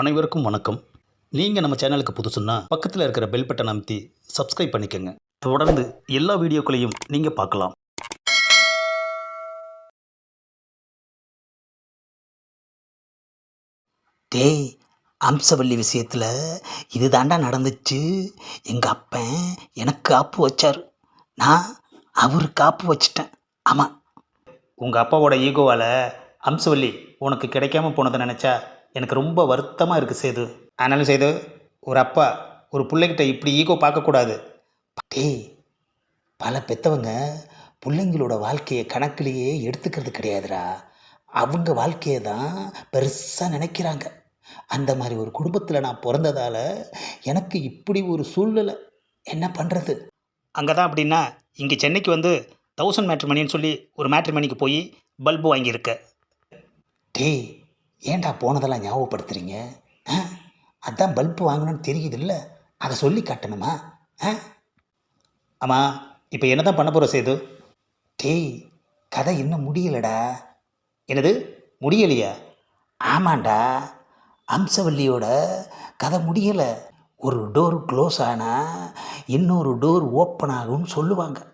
அனைவருக்கும் வணக்கம். நீங்கள் நம்ம சேனலுக்கு புதுசுன்னா பக்கத்தில் இருக்கிற பெல் பட்டனை அமைத்தி சப்ஸ்கிரைப் பண்ணிக்கோங்க. தொடர்ந்து எல்லா வீடியோக்களையும் நீங்கள் பார்க்கலாம். டேய் அம்சவல்லி விஷயத்தில் இது தாண்டா நடந்துச்சு. எங்கள் அப்பன் எனக்கு காப்பு வச்சார். நான் அவர் காப்பு வச்சிட்டேன். ஆமாம் உங்கள் அப்பாவோட ஈகோவால் அம்சவல்லி உனக்கு கிடைக்காம போனதை நினச்சா எனக்கு ரொம்ப வருத்தமாக இருக்குது சேது. ஆனாலும் சேது ஒரு அப்பா ஒரு பிள்ளைகிட்ட இப்படி ஈகோ பார்க்கக்கூடாது. டேய் பல பெத்தவங்க பிள்ளைங்களோட வாழ்க்கையை கணக்கிலேயே எடுத்துக்கிறது கிடையாதுடா. அவங்க வாழ்க்கையை தான் பெருசாக நினைக்கிறாங்க. அந்த மாதிரி ஒரு குடும்பத்தில் நான் பிறந்ததால் எனக்கு இப்படி ஒரு சூழ்நிலை. என்ன பண்ணுறது அங்கே தான் அப்படின்னா இங்கே சென்னைக்கு வந்து தௌசண்ட் மேட்ரிமணின்னு சொல்லி ஒரு மேட்ரிமணிக்கு போய் பல்பு வாங்கியிருக்க. டேய் ஏன்டா போனதெல்லாம் ஞாபகப்படுத்துறீங்க? ஆ? அதான் பல்பு வாங்கணும்னு தெரியுதுல்ல. அதை சொல்லி காட்டணுமா? ஆ? ஆமாம் இப்போ என்ன தான் பண்ண போகிற சேது? டேய் கதை இன்னும் முடியலடா. என்னது? முடியலையா? ஆமாண்டா. அம்சவல்லியோட கதை முடியலை. ஒரு டோர் க்ளோஸ் ஆனால் இன்னொரு டோர் ஓப்பன் ஆகும்னு சொல்லுவாங்க.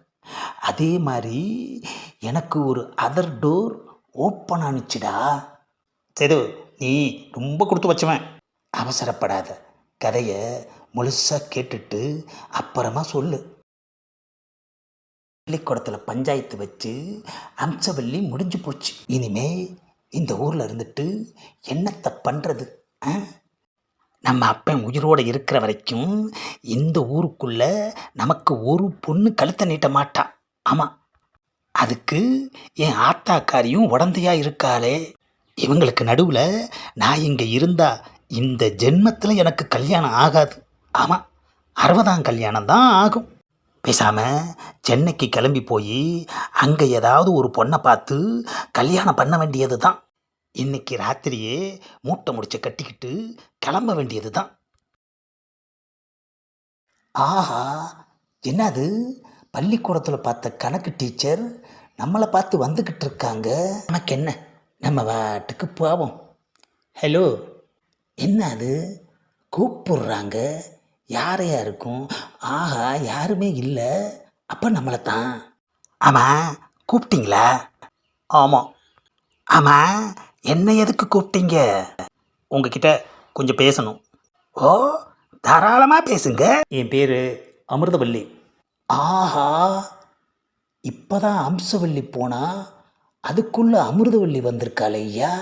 அதே மாதிரி எனக்கு ஒரு அதர் டோர் ஓப்பன் ஆனுச்சுடா. சேது நீ ரொம்ப கொடுத்து வச்சவன். அவசரப்படாத. கதையை முழுசாக கேட்டுட்டு அப்புறமா சொல்லு. பள்ளிக்கூடத்தில் பஞ்சாயத்து வச்சு அம்சவல்லி முடிஞ்சு போச்சு. இனிமே இந்த ஊரில் இருந்துட்டு என்னத்தை பண்ணுறது நம்ம அப்பன் உயிரோடு இருக்கிற வரைக்கும் இந்த ஊருக்குள்ள நமக்கு ஒரு பொண்ணு கழுத்தை நீட்ட மாட்டா. ஆமாம் அதுக்கு என் ஆத்தாக்காரியும் உடந்தையா இருக்காளே. இவங்களுக்கு நடுவில் நான் இங்கே இருந்தால் இந்த ஜென்மத்தில் எனக்கு கல்யாணம் ஆகாது. ஆமாம் அறுபதாம் கல்யாணம் தான் ஆகும். பேசாமல் சென்னைக்கு கிளம்பி போய் அங்கே ஏதாவது ஒரு பொண்ணை பார்த்து கல்யாணம் பண்ண வேண்டியது தான். இன்னைக்கு ராத்திரியே மூட்டை முடிச்ச கட்டிக்கிட்டு கிளம்ப வேண்டியது தான். ஆஹா என்னது? பள்ளிக்கூடத்தில் பார்த்த கணக்கு டீச்சர் நம்மளை பார்த்து வந்துக்கிட்டு இருக்காங்க. நமக்கு என்ன நம்ம வாட்டுக்கு போவோம். ஹலோ என்ன அது? கூப்பிடுறாங்க. யாரையா இருக்கும் ஆஹா யாருமே இல்லை. அப்போ நம்மளை தான் ஆமாம் கூப்பிட்டீங்களா? ஆமாம் ஆமாம் என்ன எதுக்கு கூப்பிட்டீங்க? உங்ககிட்ட கொஞ்சம் பேசணும். ஓ தாராளமாக பேசுங்க. என் பேர் அமிர்தவல்லி. ஆஹா இப்போதான் அம்சவல்லி போனா? அதுக்குள்ள அமிர்தவள்ளி வந்திருக்காள் ஐயா.